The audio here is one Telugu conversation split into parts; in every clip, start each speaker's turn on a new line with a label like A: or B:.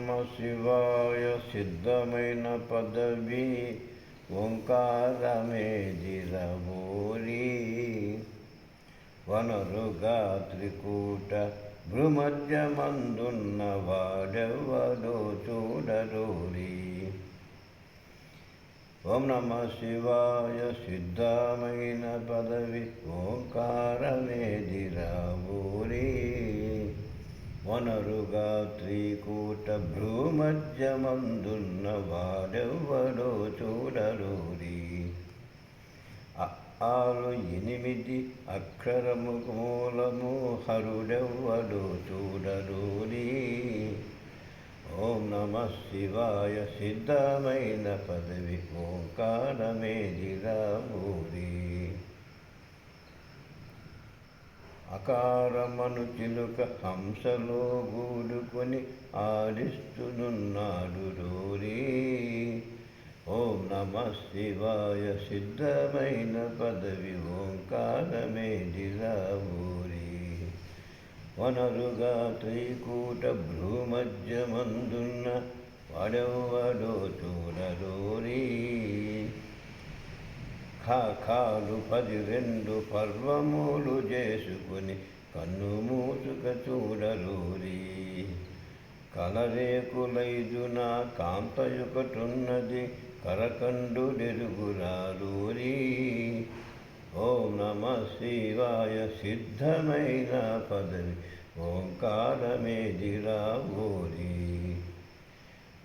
A: నమ శివాయ సిద్ధమైన పదవి ఓంకారమేదిరబోరి వనరుగా త్రికూట భృమధ్యమందున్న వాడెవడో చూడరోరి ఓం నమ శివాయ సిద్ధమైన పదవి ఓంకారమే వనరుగా త్రికూట భ్రూమధ్యమందున్న వాడెవ్వడో చూడరూరి ఆరు ఎనిమిది అక్షరము మూలము హరుడెవ్వడు చూడరుది ఓం నమ శివాయ సిద్ధమైన పదవి ఓంకారమే దిరాబూరి అకారమను చిలుక హంసలో గూడుకొని ఆడిస్తునున్నాడు రోరీ. ఓం నమ శివాయ సిద్ధమైన పదవి ఓంకారమే దిరాబూరి వనరుగా త్రికూట భ్రూమధ్యమందున్న వాడెవ్వడో చూడరోరీ ఖాఖాలు పది రెండు పర్వములు చేసుకుని కన్ను మూసుక చూడరూరి కలరేకులైదున కాంతయుకటున్నది కరకండుడెరుగురారూరి ఓం నమ శివాయ సిద్ధమైన పదవి ఓంకారమే ఓరి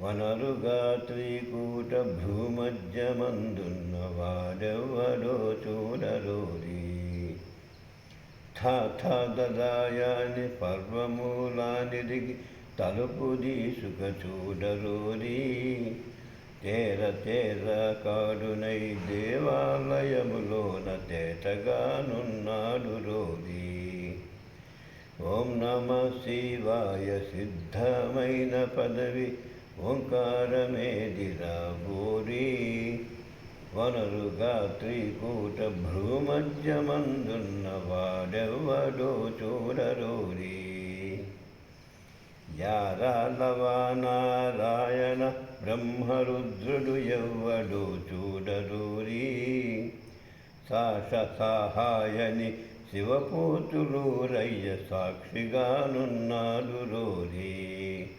A: వనరుగా త్రికూట భూమధ్యమందున్న వాడెవ్వడో చూడరోరి దదాయాని పర్వమూలానిదిగి తలుపు దీసుక చూడరోరి తేర తేర కాడునై దేవాలయములోన తేటగానున్నాడు రోరి ఓం నమ శివాయ సిద్ధమైన పదవి. ఓంకారమేదిరా భూరి వనరుగా త్రికూట భ్రూమధ్యమందున్న వాడెవ్వడో చూడరోరి. యారాలవానారాయణ బ్రహ్మరుద్రుడు ఎవ్వడు చూడరూరి. సాష సహాయని శివపోతులు రయ్య సాక్షిగానున్నాడు రోరీ.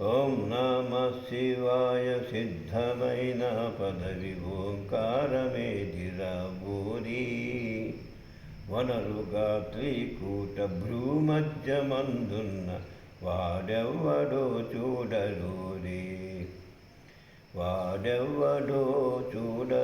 A: ఓం నమ శివాయ సిద్ధమైన పదవి ఓంకారమే దిరబోరి వనరుగా త్రికూట భ్రూమధ్యమందున్న వాడెవ్వడో చూడరూరి. వాడెవ్వడో చూడ